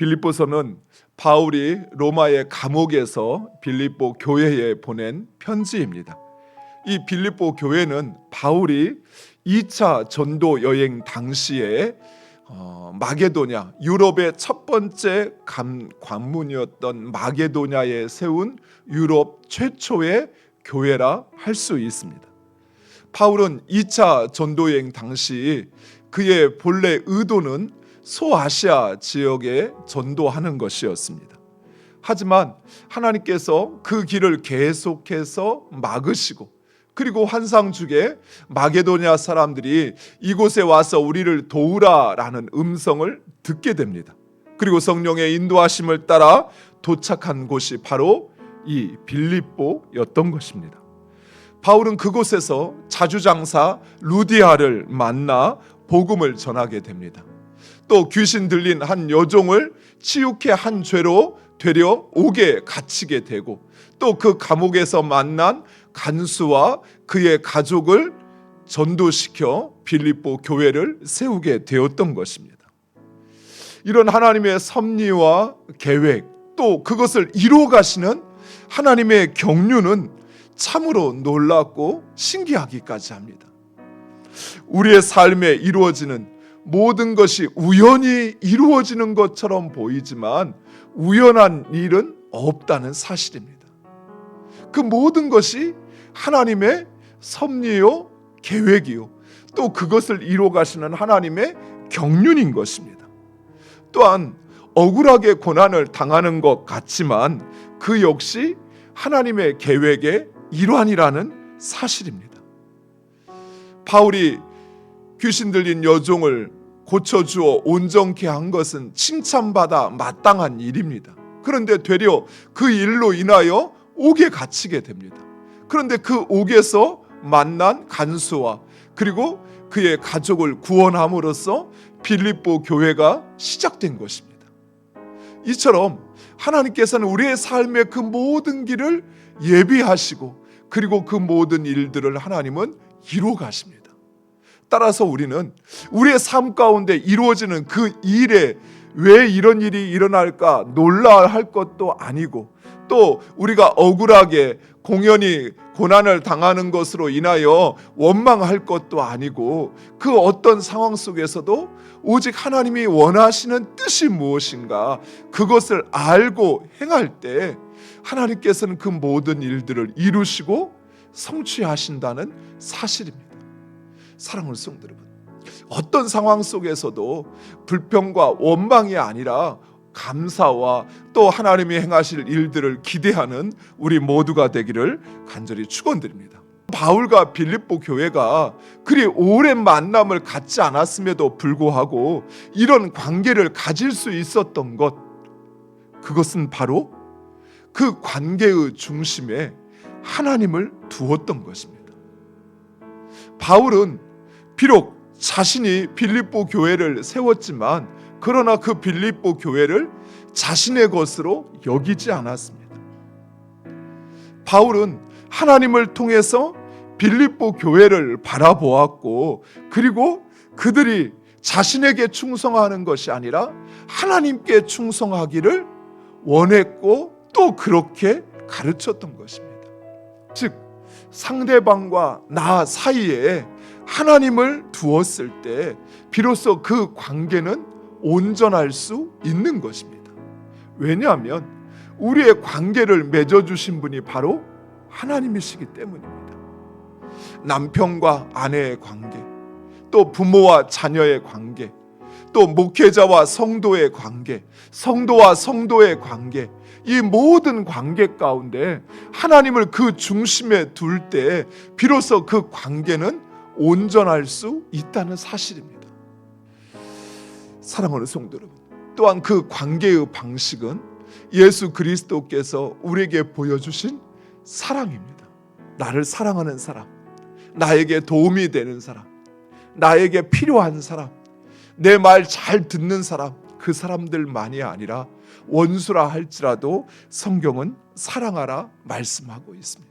빌립보서는 바울이 로마의 감옥에서 빌립보 교회에 보낸 편지입니다. 이 빌립보 교회는 바울이 2차 전도 여행 당시에 어, 마게도냐 유럽의 첫 번째 감, 관문이었던 마게도냐에 세운 유럽 최초의 교회라 할 수 있습니다. 바울은 2차 전도 여행 당시 그의 본래 의도는 소아시아 지역에 전도하는 것이었습니다. 하지만 하나님께서 그 길을 계속해서 막으시고 그리고 환상 중에 마게도냐 사람들이 이곳에 와서 우리를 도우라라는 음성을 듣게 됩니다. 그리고 성령의 인도하심을 따라 도착한 곳이 바로 이 빌립보였던 것입니다. 바울은 그곳에서 자주장사 루디아를 만나 복음을 전하게 됩니다. 또 귀신 들린 한 여종을 치욕해 한 죄로 되려 옥에 갇히게 되고 또 그 감옥에서 만난 간수와 그의 가족을 전도시켜 빌립보 교회를 세우게 되었던 것입니다. 이런 하나님의 섭리와 계획 또 그것을 이루어 가시는 하나님의 경륜은 참으로 놀랍고 신기하기까지 합니다. 우리의 삶에 이루어지는 모든 것이 우연히 이루어지는 것처럼 보이지만 우연한 일은 없다는 사실입니다. 그 모든 것이 하나님의 섭리요 계획이요 또 그것을 이루어 가시는 하나님의 경륜인 것입니다. 또한 억울하게 고난을 당하는 것 같지만 그 역시 하나님의 계획의 일환이라는 사실입니다. 바울이 귀신 들린 여종을 고쳐주어 온전케 한 것은 칭찬받아 마땅한 일입니다. 그런데 되려 그 일로 인하여 옥에 갇히게 됩니다. 그런데 그 옥에서 만난 간수와 그리고 그의 가족을 구원함으로써 빌립보 교회가 시작된 것입니다. 이처럼 하나님께서는 우리의 삶의 그 모든 길을 예비하시고 그리고 그 모든 일들을 하나님은 이루어 가십니다. 따라서 우리는 우리의 삶 가운데 이루어지는 그 일에 왜 이런 일이 일어날까 놀라할 것도 아니고 또 우리가 억울하게 공연히 고난을 당하는 것으로 인하여 원망할 것도 아니고 그 어떤 상황 속에서도 오직 하나님이 원하시는 뜻이 무엇인가 그것을 알고 행할 때 하나님께서는 그 모든 일들을 이루시고 성취하신다는 사실입니다. 사랑하는 성도 여러분, 어떤 상황 속에서도 불평과 원망이 아니라 감사와 또 하나님이 행하실 일들을 기대하는 우리 모두가 되기를 간절히 축원드립니다. 바울과 빌립보 교회가 그리 오랜 만남을 갖지 않았음에도 불구하고 이런 관계를 가질 수 있었던 것 그것은 바로 그 관계의 중심에 하나님을 두었던 것입니다. 바울은 비록 자신이 빌립보 교회를 세웠지만 그러나 그 빌립보 교회를 자신의 것으로 여기지 않았습니다. 바울은 하나님을 통해서 빌립보 교회를 바라보았고 그리고 그들이 자신에게 충성하는 것이 아니라 하나님께 충성하기를 원했고 또 그렇게 가르쳤던 것입니다. 즉 상대방과 나 사이에 하나님을 두었을 때 비로소 그 관계는 온전할 수 있는 것입니다. 왜냐하면 우리의 관계를 맺어주신 분이 바로 하나님이시기 때문입니다. 남편과 아내의 관계, 또 부모와 자녀의 관계, 또 목회자와 성도의 관계, 성도와 성도의 관계, 이 모든 관계 가운데 하나님을 그 중심에 둘 때 비로소 그 관계는 온전할 수 있다는 사실입니다. 사랑하는 성도 여러분, 또한 그 관계의 방식은 예수 그리스도께서 우리에게 보여주신 사랑입니다. 나를 사랑하는 사람, 나에게 도움이 되는 사람, 나에게 필요한 사람, 내 말 잘 듣는 사람, 그 사람들만이 아니라 원수라 할지라도 성경은 사랑하라 말씀하고 있습니다.